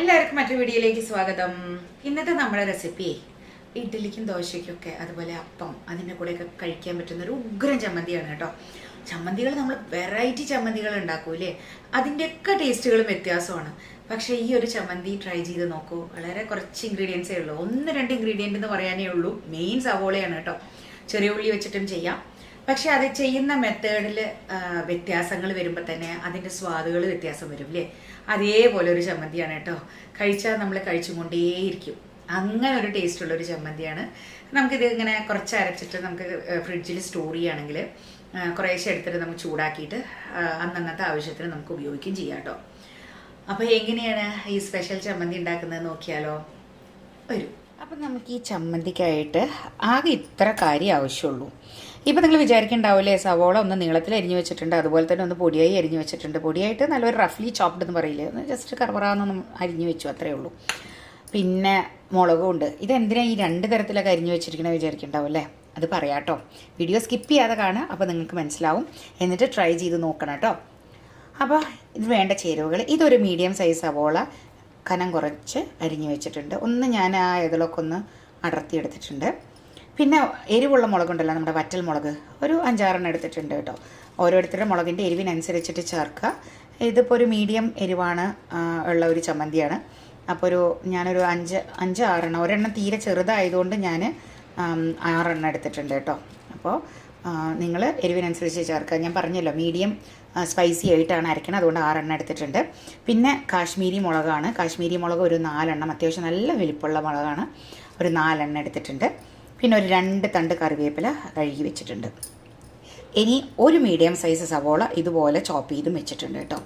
എല്ലാവർക്കും മറ്റൊരു വീഡിയോയിലേക്ക് സ്വാഗതം. ഇന്നത്തെ നമ്മുടെ റെസിപ്പി ഇഡ്ഡലിക്കും ദോശയ്ക്കൊക്കെ അതുപോലെ അപ്പം അതിന്റെ കൂടെയൊക്കെ കഴിക്കാൻ പറ്റുന്ന ഒരു ഉഗ്രൻ ചമ്മന്തിയാണ് കേട്ടോ. ചമ്മന്തികൾ നമ്മൾ വെറൈറ്റി ചമ്മന്തികൾ ഉണ്ടാക്കൂലേ അതിന്റെയൊക്കെ ടേസ്റ്റുകളും വ്യത്യാസമാണ്. പക്ഷേ ഈ ഒരു ചമ്മന്തി ട്രൈ ചെയ്ത് നോക്കൂ. വളരെ കുറച്ച് ഇൻഗ്രീഡിയൻസേ ഉള്ളൂ. ഒന്ന് രണ്ട് ഇൻഗ്രീഡിയന്റ് എന്ന് പറയാനേ ഉള്ളൂ. മെയിൻ സവോളയാണ് കേട്ടോ. ചെറിയ ഉള്ളി വെച്ചിട്ടും ചെയ്യാം. പക്ഷെ അത് ചെയ്യുന്ന മെത്തേഡിൽ വ്യത്യാസങ്ങൾ വരുമ്പോൾ തന്നെ അതിന്റെ സ്വാദുകൾ വ്യത്യാസം വരും അല്ലേ അതേപോലെ ഒരു ചമ്മന്തിയാണ് കേട്ടോ. കഴിച്ചാൽ നമ്മൾ കഴിച്ചുകൊണ്ടേയിരിക്കും. അങ്ങനെ ഒരു ടേസ്റ്റുള്ള ഒരു ചമ്മന്തിയാണ്. നമുക്കിത് ഇങ്ങനെ കുറച്ച് അരച്ചിട്ട് നമുക്ക് ഫ്രിഡ്ജിൽ സ്റ്റോർ ചെയ്യുകയാണെങ്കിൽ കുറേശ്ശെ എടുത്തിട്ട് നമുക്ക് ചൂടാക്കിയിട്ട് അന്നന്നത്തെ ആവശ്യത്തിന് നമുക്ക് ഉപയോഗിക്കുകയും ചെയ്യാം കേട്ടോ. അപ്പോൾ എങ്ങനെയാണ് ഈ സ്പെഷ്യൽ ചമ്മന്തി ഉണ്ടാക്കുന്നത് നോക്കിയാലോ? വരും. അപ്പം നമുക്ക് ഈ ചമ്മന്തിക്കായിട്ട് ആകെ ഇത്ര കാര്യം ആവശ്യമുള്ളൂ. ഇപ്പം നിങ്ങൾ വിചാരിക്കണ്ടാവില്ലേ സവോള ഒന്ന് നീളത്തിൽ അരിഞ്ഞു വെച്ചിട്ടുണ്ട്. അതുപോലെ തന്നെ ഒന്ന് പൊടിയായി അരിഞ്ഞു വെച്ചിട്ടുണ്ട്. പൊടിയായിട്ട് നല്ലൊരു റഫ്ലി ചോപ്ഡ് എന്ന് പറയില്ലേ? ഒന്ന് ജസ്റ്റ് കറവറാന്നൊന്നും അരിഞ്ഞു വെച്ചു അത്രേ ഉള്ളൂ. പിന്നെ മുളകും ഉണ്ട്. ഇതെന്തിനാ ഈ രണ്ട് തരത്തിലൊക്കെ അരിഞ്ഞു വെച്ചിരിക്കണേ വിചാരിക്കണ്ടാവും അല്ലേ അത് പറയാട്ടോ വീഡിയോ സ്കിപ്പ് ചെയ്യാതെ കാണുക അപ്പോൾ നിങ്ങൾക്ക് മനസ്സിലാവും. എന്നിട്ട് ട്രൈ ചെയ്ത് നോക്കണം കേട്ടോ. അപ്പോൾ ഇത് വേണ്ട ചേരുവകൾ. ഇതൊരു മീഡിയം സൈസ് സവോള. കനം കുറച്ച് അരിഞ്ഞു വെച്ചിട്ടുണ്ട്. ഒന്ന് ഞാൻ ആ ഇതിലൊക്കെ ഒന്ന് അടർത്തി എടുത്തിട്ടുണ്ട് പിന്നെ എരിവുള്ള മുളകുണ്ടല്ലോ നമ്മുടെ വറ്റൽ മുളക്. ഒരു അഞ്ചാറെണ്ണം എടുത്തിട്ടുണ്ട് കേട്ടോ. ഓരോരുത്തരുടെ മുളകിന്റെ എരിവിനനുസരിച്ചിട്ട് ചേർക്കുക. ഇതിപ്പോൾ ഒരു മീഡിയം എരിവാണ് ഉള്ള ഒരു ചമ്മന്തിയാണ്. അപ്പോൾ ഒരു ഞാനൊരു അഞ്ച് അഞ്ച് ആറെണ്ണം. ഒരെണ്ണം തീരെ ചെറുതായതുകൊണ്ട് ഞാൻ ആറെണ്ണം എടുത്തിട്ടുണ്ട് കേട്ടോ. അപ്പോൾ നിങ്ങൾ എരിവിനനുസരിച്ച് ചേർക്കുക. ഞാൻ പറഞ്ഞല്ലോ മീഡിയം സ്പൈസി ആയിട്ടാണ് അരയ്ക്കണം അതുകൊണ്ട് ആറെണ്ണം എടുത്തിട്ടുണ്ട്. പിന്നെ കാശ്മീരി മുളകാണ്. കാശ്മീരി മുളക് ഒരു നാലെണ്ണം. അത്യാവശ്യം നല്ല വലിപ്പമുള്ള മുളകാണ്. ഒരു നാലെണ്ണം എടുത്തിട്ടുണ്ട്. പിന്നെ ഒരു രണ്ട് തണ്ട് കറിവേപ്പില കഴുകി വെച്ചിട്ടുണ്ട്. ഇനി ഒരു മീഡിയം സൈസ് സവോള ഇതുപോലെ ചോപ്പ് ചെയ്തും വെച്ചിട്ടുണ്ട് കേട്ടോ.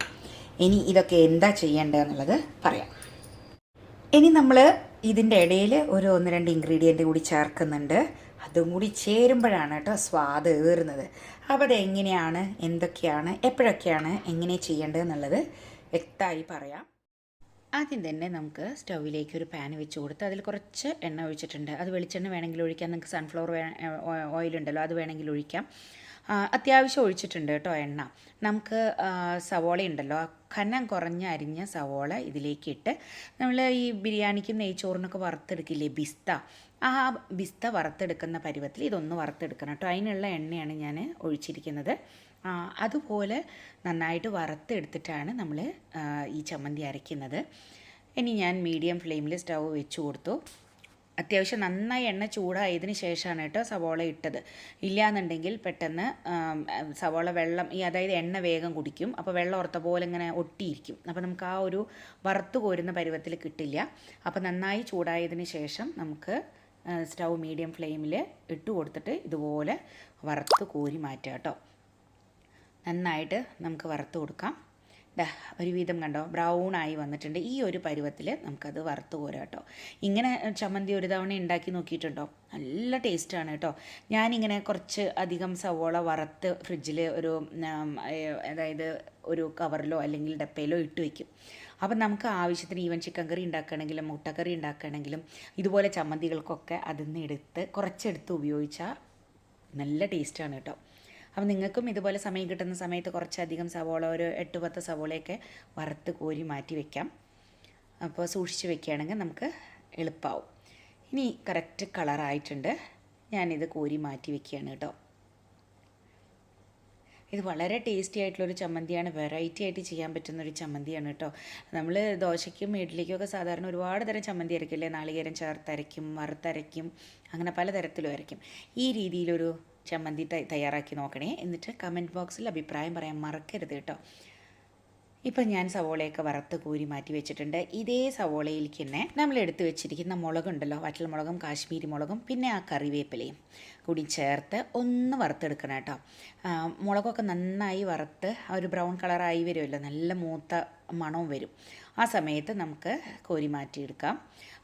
ഇനി ഇതൊക്കെ എന്താ ചെയ്യേണ്ടതെന്നുള്ളത് പറയാം. ഇനി നമ്മൾ ഇതിന്റെ ഇടയിൽ ഒരു ഒന്ന് രണ്ട് ഇൻഗ്രീഡിയന്റ് കൂടി ചേർക്കുന്നുണ്ട്. അതും കൂടി ചേരുമ്പോഴാണ് കേട്ടോ സ്വാദ് ഏറുന്നത്. അപ്പോൾ അതെങ്ങനെയാണ്? എന്തൊക്കെയാണ്? എപ്പോഴൊക്കെയാണ്? എങ്ങനെ ചെയ്യേണ്ടതെന്നുള്ളത് വ്യക്തമായി പറയാം. ആദ്യം തന്നെ നമുക്ക് സ്റ്റൗവിലേക്ക് ഒരു പാൻ വെച്ച് കൊടുത്ത് അതിൽ കുറച്ച് എണ്ണ ഒഴിച്ചിട്ടുണ്ട്. അത് വെളിച്ചെണ്ണ വേണമെങ്കിൽ ഒഴിക്കാം. നിങ്ങൾക്ക് സൺഫ്ലവർ ഓയിൽ ഉണ്ടല്ലോ അത് വേണമെങ്കിൽ ഒഴിക്കാം. അത്യാവശ്യം ഒഴിച്ചിട്ടുണ്ട് കേട്ടോ എണ്ണ. നമുക്ക് സവോള ഉണ്ടല്ലോ കനം കുറഞ്ഞ അരിഞ്ഞ സവോള ഇതിലേക്ക് ഇട്ട് നമ്മൾ ഈ ബിരിയാണിക്കും നെയ്ച്ചോറിനൊക്കെ വറുത്തെടുക്കില്ലേ ബിസ്ത. ആ ബിസ്ത വറുത്തെടുക്കുന്ന പരുവത്തിൽ ഇതൊന്ന് വറുത്തെടുക്കണം കേട്ടോ. അതിനുള്ള എണ്ണയാണ് ഞാൻ ഒഴിച്ചിരിക്കുന്നത്. അതുപോലെ നന്നായിട്ട് വറുത്തെടുത്തിട്ടാണ് നമ്മൾ ഈ ചമ്മന്തി അരയ്ക്കുന്നത്. ഇനി ഞാൻ മീഡിയം ഫ്ലെയിമിൽ സ്റ്റൗ വെച്ച് കൊടുത്തു. അത്യാവശ്യം നന്നായി എണ്ണ ചൂടായതിന് ശേഷമാണ് കേട്ടോ സവോള ഇട്ടത്. ഇല്ലയെന്നുണ്ടെങ്കിൽ പെട്ടെന്ന് സവോള വെള്ളം ഈ അതായത് എണ്ണ വേഗം കുടിക്കും. അപ്പോൾ വെള്ളം ഓർത്ത പോലെ ഇങ്ങനെ ഒട്ടിയിരിക്കും. അപ്പോൾ നമുക്ക് ആ ഒരു വറുത്ത് കോരുന്ന പരുവത്തിൽ കിട്ടില്ല. അപ്പോൾ നന്നായി ചൂടായതിന് ശേഷം നമുക്ക് സ്റ്റൗ മീഡിയം ഫ്ലെയിമിൽ ഇട്ട് കൊടുത്തിട്ട് ഇതുപോലെ വറുത്ത് കോരി മാറ്റാം കേട്ടോ. നന്നായിട്ട് നമുക്ക് വറുത്ത് കൊടുക്കാം. ഒരുവിധം കണ്ടോ ബ്രൗൺ ആയി വന്നിട്ടുണ്ട്. ഈ ഒരു പരുവത്തിൽ നമുക്കത് വറുത്ത് കോരാം കേട്ടോ. ഇങ്ങനെ ചമ്മന്തി ഒരു തവണ ഉണ്ടാക്കി നോക്കിയിട്ടുണ്ടോ? നല്ല ടേസ്റ്റാണ് കേട്ടോ. ഞാനിങ്ങനെ കുറച്ച് അധികം സവോള വറുത്ത് ഫ്രിഡ്ജിൽ ഒരു അതായത് ഒരു കവറിലോ അല്ലെങ്കിൽ ഡപ്പയിലോ ഇട്ട് വയ്ക്കും അപ്പം നമുക്ക് ആവശ്യത്തിന് ഈവൻ ചിക്കൻ കറി ഉണ്ടാക്കുകയാണെങ്കിലും മുട്ടക്കറി ഉണ്ടാക്കുകയാണെങ്കിലും ഇതുപോലെ ചമ്മന്തികൾക്കൊക്കെ അതിൽ നിന്ന് എടുത്ത് കുറച്ചെടുത്ത് ഉപയോഗിച്ചാൽ നല്ല ടേസ്റ്റാണ് കേട്ടോ. അപ്പം നിങ്ങൾക്കും ഇതുപോലെ സമയം കിട്ടുന്ന സമയത്ത് കുറച്ചധികം സവോള ഒരു എട്ട് പത്ത് സവോളയൊക്കെ വറുത്ത് കോരി മാറ്റി വെക്കാം. അപ്പോൾ സൂക്ഷിച്ച് വെക്കുകയാണെങ്കിൽ നമുക്ക് എളുപ്പമാവും ഇനി കറക്റ്റ് കളറായിട്ടുണ്ട് ഞാനിത് കോരി മാറ്റി വെക്കുകയാണ് കേട്ടോ. ഇത് വളരെ ടേസ്റ്റി ആയിട്ടുള്ളൊരു ചമ്മന്തിയാണ്. വെറൈറ്റി ആയിട്ട് ചെയ്യാൻ പറ്റുന്ന ഒരു ചമ്മന്തിയാണ് കേട്ടോ. നമ്മൾ ദോശയ്ക്കും ഇഡ്ഡലിക്കും ഒക്കെ സാധാരണ ഒരുപാട് തരം ചമ്മന്തി അരക്കില്ലേ നാളികേരം ചേർത്തരയ്ക്കും വറുത്തരയ്ക്കും അങ്ങനെ പലതരത്തിലും അരയ്ക്കും. ഈ രീതിയിലൊരു ചമ്മന്തി തയ്യാറാക്കി നോക്കണേ. എന്നിട്ട് കമന്റ് ബോക്സിൽ അഭിപ്രായം പറയാൻ മറക്കരുത് കേട്ടോ. ഇപ്പം ഞാൻ സവോളയൊക്കെ വറുത്ത് കോരി മാറ്റി വെച്ചിട്ടുണ്ട്. ഇതേ സവോളയിലേക്ക് തന്നെ നമ്മൾ എടുത്ത് വെച്ചിരിക്കുന്ന മുളകുണ്ടല്ലോ. വറ്റൽ മുളകും കാശ്മീരി മുളകും പിന്നെ ആ കറിവേപ്പിലയും കൂടി ചേർത്ത് ഒന്ന് വറുത്തെടുക്കണം കേട്ടോ. മുളകൊക്കെ നന്നായി വറുത്ത് ആ ഒരു ബ്രൗൺ കളറായി വരുമല്ലോ. നല്ല മൂത്ത മണവും വരും. ആ സമയത്ത് നമുക്ക് കോരി മാറ്റിയെടുക്കാം.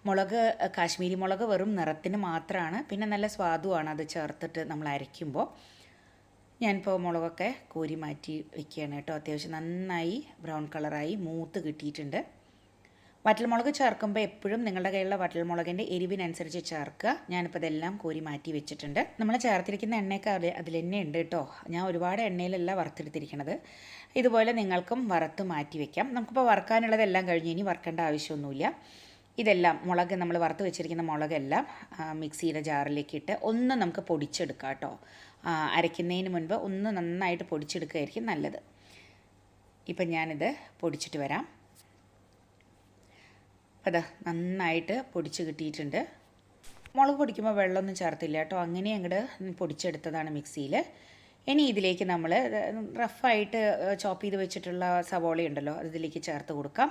മുളക് കാശ്മീരി മുളക് വെറും നിറത്തിന് മാത്രമാണ് പിന്നെ നല്ല സ്വാദുമാണ് അത് ചേർത്തിട്ട് നമ്മൾ അരയ്ക്കുമ്പോൾ. ഞാനിപ്പോൾ മുളകൊക്കെ കോരി മാറ്റി വെക്കുകയാണ് കേട്ടോ. അത്യാവശ്യം നന്നായി ബ്രൗൺ കളറായി മൂത്ത് കിട്ടിയിട്ടുണ്ട്. വറ്റൽമുളക് ചേർക്കുമ്പോൾ എപ്പോഴും നിങ്ങളുടെ കയ്യിലുള്ള വറ്റൽമുളകിന്റെ എരിവിനനുസരിച്ച് ചേർക്കുക. ഞാനിപ്പോൾ ഇതെല്ലാം കോരി മാറ്റി വെച്ചിട്ടുണ്ട്. നമ്മൾ ചേർത്തിരിക്കുന്ന എണ്ണയൊക്കെ അതിൽ അതിൽ തന്നെ ഉണ്ട് കേട്ടോ. ഞാൻ ഒരുപാട് എണ്ണയിലല്ല വറുത്തെടുത്തിരിക്കണത്. ഇതുപോലെ നിങ്ങൾക്കും വറുത്ത് മാറ്റി വെക്കാം. നമുക്കിപ്പോൾ വറുക്കാനുള്ളതെല്ലാം കഴിഞ്ഞ് ഇനി വറുക്കേണ്ട ആവശ്യമൊന്നുമില്ല. ഇതെല്ലാം മുളക് നമ്മൾ വറുത്ത് വെച്ചിരിക്കുന്ന മുളകെല്ലാം മിക്സിയുടെ ജാറിലേക്ക് ഇട്ട് ഒന്ന് നമുക്ക് പൊടിച്ചെടുക്കാം കേട്ടോ. അരയ്ക്കുന്നതിന് മുൻപ് ഒന്ന് നന്നായിട്ട് പൊടിച്ചെടുക്കുകയായിരിക്കും നല്ലത്. ഇപ്പം ഞാനിത് പൊടിച്ചിട്ട് വരാം. അതാ നന്നായിട്ട് പൊടിച്ച് കിട്ടിയിട്ടുണ്ട്. മുളക് പൊടിക്കുമ്പോൾ വെള്ളമൊന്നും ചേർത്തില്ല കേട്ടോ. അങ്ങനെ അങ്ങോട്ട് പൊടിച്ചെടുത്തതാണ് മിക്സിയിൽ ഇനി ഇതിലേക്ക് നമ്മൾ റഫായിട്ട് ചോപ്പ് ചെയ്ത് വെച്ചിട്ടുള്ള സവോള ഉണ്ടല്ലോ അത് ഇതിലേക്ക് ചേർത്ത് കൊടുക്കാം.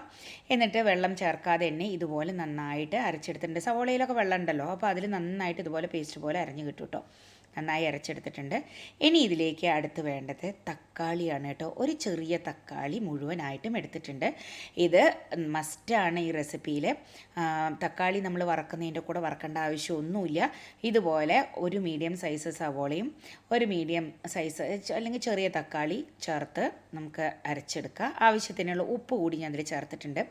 എന്നിട്ട് വെള്ളം ചേർക്കാതെ തന്നെ ഇതുപോലെ നന്നായിട്ട് അരച്ചെടുത്തിട്ടുണ്ട്. സവോളയിലൊക്കെ വെള്ളം ഉണ്ടല്ലോ അപ്പോൾ അതിൽ നന്നായിട്ട് ഇതുപോലെ പേസ്റ്റ് പോലെ അരഞ്ഞ് കിട്ടും കേട്ടോ. നന്നായി അരച്ചെടുത്തിട്ടുണ്ട്. ഇനി ഇതിലേക്ക് അടുത്ത് വേണ്ടത് തക്കാളിയാണ് കേട്ടോ. ഒരു ചെറിയ തക്കാളി മുഴുവനായിട്ടും എടുത്തിട്ടുണ്ട്. ഇത് മസ്റ്റാണ് ഈ റെസിപ്പിയിൽ തക്കാളി നമ്മൾ വറക്കുന്നതിന്റെ കൂടെ വറക്കേണ്ട ആവശ്യമൊന്നുമില്ല. ഇതുപോലെ ഒരു മീഡിയം സൈസ് സവോളയും ഒരു മീഡിയം സൈസ് അല്ലെങ്കിൽ ചെറിയ തക്കാളി ചേർത്ത് നമുക്ക് അരച്ചെടുക്കുക ആവശ്യത്തിനുള്ള ഉപ്പ് കൂടി ഞാൻ അതിൽ ചേർത്തിട്ടുണ്ട്.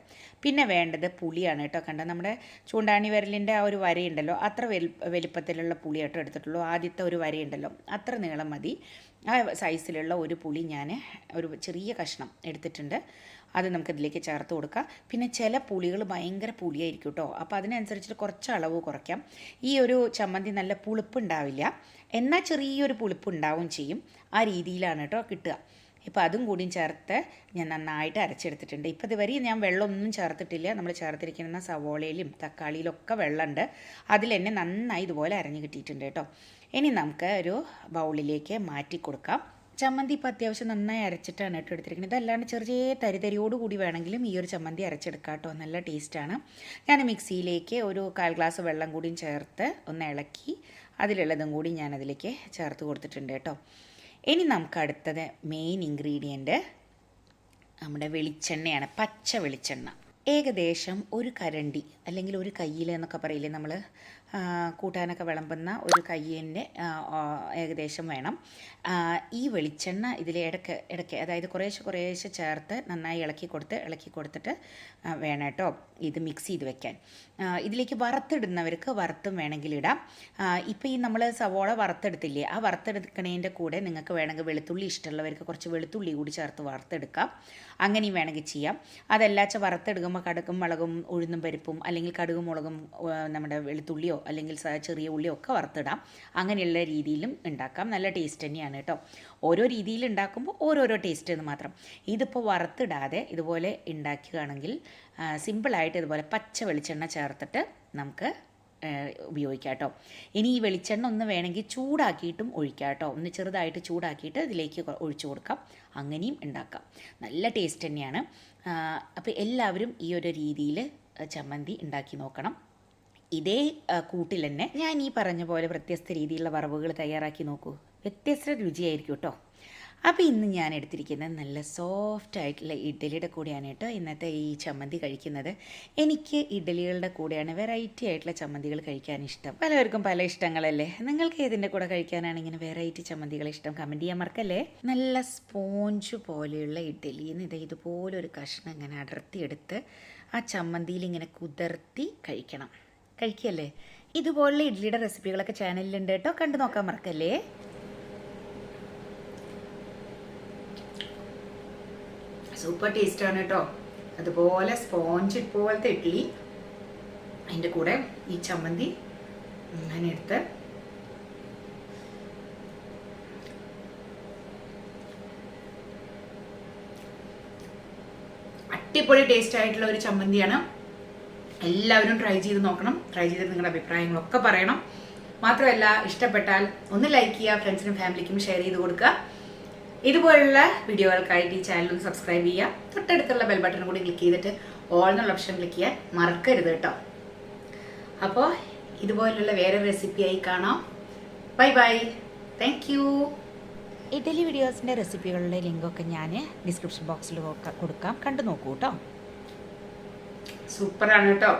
പിന്നെ വേണ്ടത് പുളിയാണ് കേട്ടോ. കണ്ട നമ്മുടെ ചൂണ്ടാണി വിരലിന്റെ ആ ഒരു വരയുണ്ടല്ലോ. അത്ര വലു വലിപ്പത്തിലുള്ള പുളിയാട്ടോ എടുത്തിട്ടുള്ളൂ. ആദ്യത്തെ ഒരു വരയുണ്ടല്ലോ. അത്ര നീളം മതി. ആ സൈസിലുള്ള ഒരു പുളി ഞാൻ ഒരു ചെറിയ കഷ്ണം എടുത്തിട്ടുണ്ട്. അത് നമുക്ക് ഇതിലേക്ക് ചേർത്ത് കൊടുക്കാം. പിന്നെ ചില പുളികൾ ഭയങ്കര പുളിയായിരിക്കും കേട്ടോ അപ്പോൾ അതിനനുസരിച്ചിട്ട് കുറച്ച് അളവ് കുറയ്ക്കാം. ഈ ഒരു ചമ്മന്തി നല്ല പുളിപ്പ് പുളിപ്പുണ്ടാവില്ല. എന്നാൽ ചെറിയൊരു പുളിപ്പുണ്ടാവും ചെയ്യും. ആ രീതിയിലാണ് കേട്ടോ കിട്ടുക. ഇപ്പോൾ അതും കൂടിയും ചേർത്ത് ഞാൻ നന്നായിട്ട് അരച്ചെടുത്തിട്ടുണ്ട്. ഇപ്പോൾ ഇതുവരെ ഞാൻ വെള്ളമൊന്നും ചേർത്തിട്ടില്ല. നമ്മൾ ചേർത്തിരിക്കുന്ന സവോളയിലും തക്കാളിയിലൊക്കെ വെള്ളമുണ്ട്. അതിൽ തന്നെ നന്നായി ഇതുപോലെ അരഞ്ഞു കിട്ടിയിട്ടുണ്ട് കേട്ടോ. ഇനി നമുക്ക് ഒരു ബൗളിലേക്ക് മാറ്റി കൊടുക്കാം. ചമ്മന്തി ഇപ്പോൾ അത്യാവശ്യം നന്നായി അരച്ചിട്ടാണ് കേട്ടോ എടുത്തിരിക്കുന്നത്. ഇതല്ലാണ്ട് ചെറിയ തരിതരിയോട് കൂടി വേണമെങ്കിലും ഈ ഒരു ചമ്മന്തി അരച്ചെടുക്കാം കേട്ടോ. നല്ല ടേസ്റ്റാണ്. ഞാൻ മിക്സിയിലേക്ക് ഒരു കാൽ ഗ്ലാസ് വെള്ളം കൂടിയും ചേർത്ത് ഒന്ന് ഇളക്കി അതിലുള്ളതും കൂടി ഞാനതിലേക്ക് ചേർത്ത് കൊടുത്തിട്ടുണ്ട് കേട്ടോ. ഇനി നമുക്ക് അടുത്തത് മെയിൻ ഇൻഗ്രീഡിയന്റ് നമ്മുടെ വെളിച്ചെണ്ണയാണ് പച്ച വെളിച്ചെണ്ണ. ഏകദേശം ഒരു കരണ്ടി അല്ലെങ്കിൽ ഒരു കയ്യിൽ എന്നൊക്കെ പറയില്ലേ നമ്മൾ കൂട്ടാനൊക്കെ വിളമ്പുന്ന ഒരു കയ്യേന്റെ ഏകദേശം വേണം. ഈ വെളിച്ചെണ്ണ ഇതിൽ ഇടയ്ക്ക് ഇടയ്ക്ക് അതായത് കുറേശ്ശെ കുറേശ്ശെ ചേർത്ത് നന്നായി ഇളക്കി കൊടുത്ത് ഇളക്കി കൊടുത്തിട്ട് വേണം കേട്ടോ ഇത് മിക്സ് ചെയ്ത് വെക്കാൻ. ഇതിലേക്ക് വറുത്തിടുന്നവർക്ക് വറുത്തും വേണമെങ്കിൽ ഇടാം. ഇപ്പോൾ ഈ നമ്മൾ സവോള വറുത്തെടുത്തില്ലേ ആ വറുത്തെടുക്കണേന്റെ കൂടെ നിങ്ങൾക്ക് വേണമെങ്കിൽ വെളുത്തുള്ളി ഇഷ്ടമുള്ളവർക്ക് കുറച്ച് വെളുത്തുള്ളി കൂടി ചേർത്ത് വറുത്തെടുക്കാം. അങ്ങനെയും വേണമെങ്കിൽ ചെയ്യാം. അതല്ലാച്ച വറുത്തെടുക്കുമ്പോൾ കടുകും മുളകും ഉഴുന്നും പരിപ്പും അല്ലെങ്കിൽ കടുകും മുളകും നമ്മുടെ വെളുത്തുള്ളിയോ അല്ലെങ്കിൽ ചെറിയ ഉള്ളിയോ ഒക്കെ വറുത്തിടാം. അങ്ങനെയുള്ള രീതിയിലും ഉണ്ടാക്കാം. നല്ല ടേസ്റ്റ് തന്നെയാണ് കേട്ടോ. ഓരോ രീതിയിൽ ഉണ്ടാക്കുമ്പോൾ ഓരോരോ ടേസ്റ്റ് എന്ന് മാത്രം. ഇതിപ്പോൾ വറുത്തിടാതെ ഇതുപോലെ ഉണ്ടാക്കുകയാണെങ്കിൽ സിമ്പിളായിട്ട് ഇതുപോലെ പച്ച വെളിച്ചെണ്ണ ചേർത്തിട്ട് നമുക്ക് ഉപയോഗിക്കാം കേട്ടോ. ഇനി ഈ വെളിച്ചെണ്ണ ഒന്ന് വേണമെങ്കിൽ ചൂടാക്കിയിട്ടും ഒഴിക്കാം കേട്ടോ. ഒന്ന് ചെറുതായിട്ട് ചൂടാക്കിയിട്ട് ഇതിലേക്ക് ഒഴിച്ചു കൊടുക്കാം. അങ്ങനെയും ഉണ്ടാക്കാം. നല്ല ടേസ്റ്റ് തന്നെയാണ്. അപ്പോൾ എല്ലാവരും ഈ ഒരു രീതിയിൽ ചമ്മന്തി ഉണ്ടാക്കി നോക്കണം. ഇതേ കൂട്ടിൽ തന്നെ ഞാൻ ഈ പറഞ്ഞ പോലെ വ്യത്യസ്ത രീതിയിലുള്ള വറവുകൾ തയ്യാറാക്കി നോക്കൂ. വ്യത്യസ്ത രുചിയായിരിക്കും കേട്ടോ. അപ്പോൾ ഇന്ന് ഞാൻ എടുത്തിരിക്കുന്നത് നല്ല സോഫ്റ്റ് ആയിട്ടുള്ള ഇഡ്ഡലിയുടെ കൂടെയാണ് കേട്ടോ ഇന്നത്തെ ഈ ചമ്മന്തി കഴിക്കുന്നത്. എനിക്ക് ഇഡ്ഡലികളുടെ കൂടെയാണ് വെറൈറ്റി ആയിട്ടുള്ള ചമ്മന്തികൾ കഴിക്കാൻ ഇഷ്ടം. പലവർക്കും പല ഇഷ്ടങ്ങളല്ലേ? നിങ്ങൾക്ക് ഏതിന്റെ കൂടെ കഴിക്കാനാണ് ഇങ്ങനെ വെറൈറ്റി ചമ്മന്തികൾ ഇഷ്ടം? കമന്റ് ചെയ്യാൻ മറക്കല്ലേ? നല്ല സ്പോഞ്ച് പോലെയുള്ള ഇഡ്ഡലി നിന്ന് ഇത് ഇതുപോലെ ഒരു കഷ്ണം ഇങ്ങനെ അടർത്തിയെടുത്ത് ആ ചമ്മന്തിയിൽ ഇങ്ങനെ കുതിർത്തി കഴിക്കണം. കഴിക്കല്ലേ? ഇതുപോലുള്ള ഇഡ്ഡലിയുടെ റെസിപ്പികളൊക്കെ ചാനലിലുണ്ട് കേട്ടോ. കണ്ടു നോക്കാൻ മറക്കല്ലേ? സൂപ്പർ ടേസ്റ്റാണ് കേട്ടോ. അതുപോലെ സ്പോഞ്ച് പോലത്തെ ഇഡ്ഡലി അതിന്റെ കൂടെ ഈ ചമ്മന്തി അങ്ങനെ എടുത്ത് അടിപൊളി ടേസ്റ്റ് ആയിട്ടുള്ള ഒരു ചമ്മന്തിയാണ്. എല്ലാവരും ട്രൈ ചെയ്ത് നോക്കണം. ട്രൈ ചെയ്ത് നിങ്ങളുടെ അഭിപ്രായങ്ങളൊക്കെ പറയണം. മാത്രമല്ല ഇഷ്ടപ്പെട്ടാൽ ഒന്ന് ലൈക്ക് ചെയ്യുക ഫ്രണ്ട്സിനും ഫാമിലിക്കും ഷെയർ ചെയ്ത് കൊടുക്കുക. ഇതുപോലുള്ള വീഡിയോകൾക്കായിട്ട് ഈ ചാനൽ ഒന്ന് സബ്സ്ക്രൈബ് ചെയ്യുക. തൊട്ടടുത്തുള്ള ബെൽ ബട്ടൺ കൂടി ക്ലിക്ക് ചെയ്തിട്ട് ഓൾ എന്നുള്ള ഓപ്ഷൻ ക്ലിക്ക് ചെയ്യാൻ മറക്കരുത് കേട്ടോ. അപ്പോൾ ഇതുപോലുള്ള വേറെ റെസിപ്പിയായി കാണാം. Bye bye thank you idli വീഡിയോസിന്റെ റെസിപ്പികളുടെ ലിങ്കൊക്കെ ഞാൻ ഡിസ്ക്രിപ്ഷൻ ബോക്സിൽ കൊടുക്കാം. കണ്ടു നോക്കൂ കേട്ടോ. സൂപ്പറാണ് കേട്ടോ.